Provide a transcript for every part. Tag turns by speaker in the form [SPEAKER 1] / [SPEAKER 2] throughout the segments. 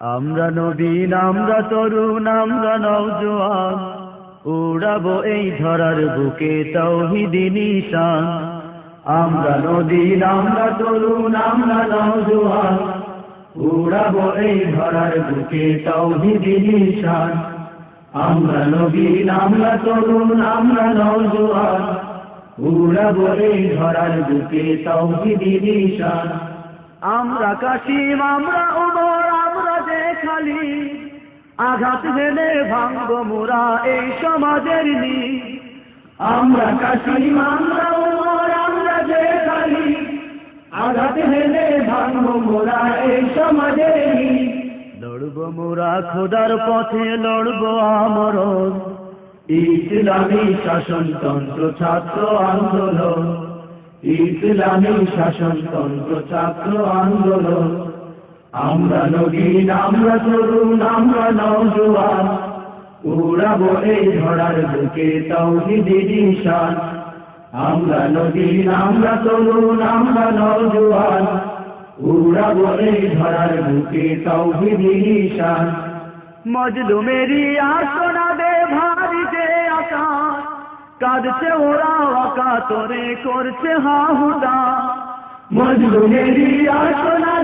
[SPEAKER 1] আমরা নবীন, আমরা তরুণ, আমরা নওজোয়ান। উড়াবো এই ধরার বুকে তৌহিদি নিশান। আমরা নদীন আমরা তরুণ, আমরা নওজোয়ান। উড়াবো এই ধরার বুকে তৌহিদি নিশান। আমরা নবীন, আমরা তরুণ, আমরা নওজোয়ান। উড়াবো এই ধরার বুকে তৌহিদি নিশান। আমরা কাশিম, আমরা খালি। আঘাত হেলে ভাঙ্গ মোরা এই সমাজের নি আমরা কাশিম আমরা উমর, আমরা যে খালি। আঘাত হেলে ভাঙ্গ মোরা এই সমাজের নি লড়ব মোরা খোদার পথে, লড়ব আমরণ। ইসলামী শাসনতন্ত্র, ছাত্র আন্দোলন। ইসলামী শাসনতন্ত্র, ছাত্র আন্দোলন। আমরা নবীন আমরা তরুণ, আমরা নওজোয়ান। উড়াবো এই ধরার বুকে তৌহিদি নিশান আমরা নবীন আমরা তরুণ, আমরা নওজোয়ান। উড়াবো এই ধরার বুকে তৌহিদি নিশান মজলুমেরি আসনা দে ভারী যে আকাশ কাঁদছে ওরা তোরে করছে হাহুদা। মজলুমেরি আসনা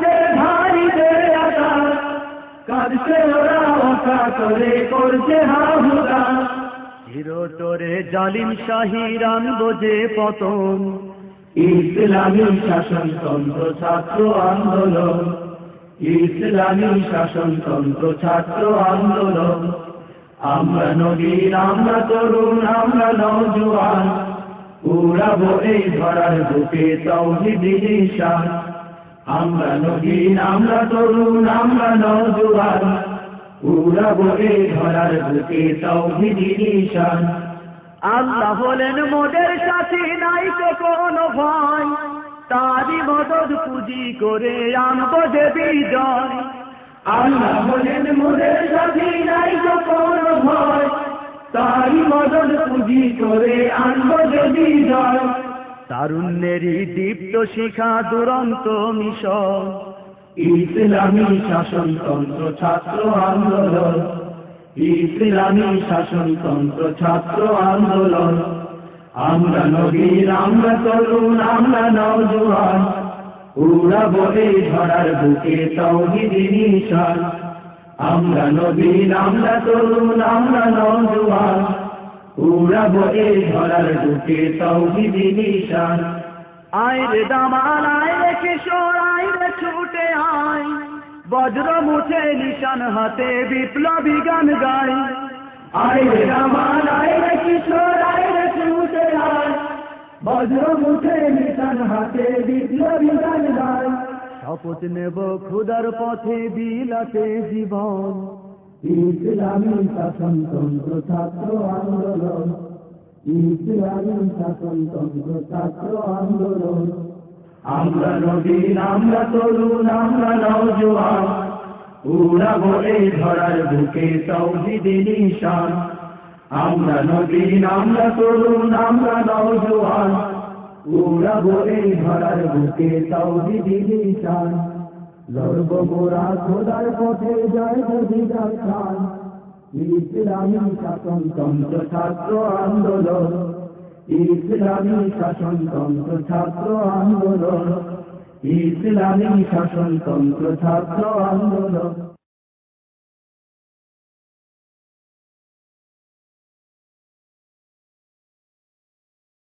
[SPEAKER 1] হিরো তোরে জালিম শাহিরান বোঝে পতন। ইসলামী শাসনতন্ত্র ছাত্র আন্দোলন। ইসলামী শাসনতন্ত্র ছাত্র আন্দোলন। আমরা নবীন আমরা তরুণ, আমরা নওজোয়ান। উড়াবো এই ধরার বুকে তৌহিদি নিশান। আমরা নবীন আমরা তরুণ আমরা নওজোয়ান উড়াবো এই ধরার বুকে তৌহিদি নিশান আল্লাহ হলেন মোদের সাথে নাই তো কোনো ভয়। তারি মদদ পুঁজি করে আনব যে বিজয়। আল্লাহ হলেন মোদের সাথে নাই তো কোনো ভয়। তারি মদদ পুঁজি করে আনব যে বিজয়। তারুণ্যেরই দীপ্ত শিখা দুরন্ত মিশন। ইসলামী শাসনতন্ত্র ছাত্র আন্দোলন। ইসলামী শাসনতন্ত্র ছাত্র আন্দোলন। আমরা নবীন আমরা তরুণ, আমরা নওজোয়ান। উড়াবো এই ধরার বুকে তৌহিদি আমরা নবীন আমরা তরুণ, আমরা নওজোয়ান। উড়াবো এই ধরার বুকে তৌহিদি নিশান। আইরে দামান আইরে কিশোর আইরে ছুটে আয়। বজ্র মুছে নিশান হাতে বিপ্লবী গান গায়। আইরে দামান আইরে কিশোর আইরে ছুটে আয়। বজ্র মুছে নিশান হাতে বিপ্লবী গান গায়। শপথ নেব খুদার পথে বিলাতে জীবন। ইসলামী শাসনতন্ত্র ছাত্র আন্দোলন ইসলামী শাসনতন্ত্র ছাত্র আন্দোলন আমরা নবীন আমরা তরুণ, আমরা নওজোয়ান। উড়াবো এই ধরার বুকে তৌহিদি নিশান। আমরা নবীন আমরা তরুণ, আমরা নওজোয়ান। উড়াবো এই ধরার বুকে তৌহিদি নিশান। লড়ব খোদার পথে জয় যদি খান ছাত্র আন্দোলন। ইসলামী শাসনতন্ত্র ছাত্র আন্দোলন। ইসলামী শাসনতন্ত্র ছাত্র আন্দোলন।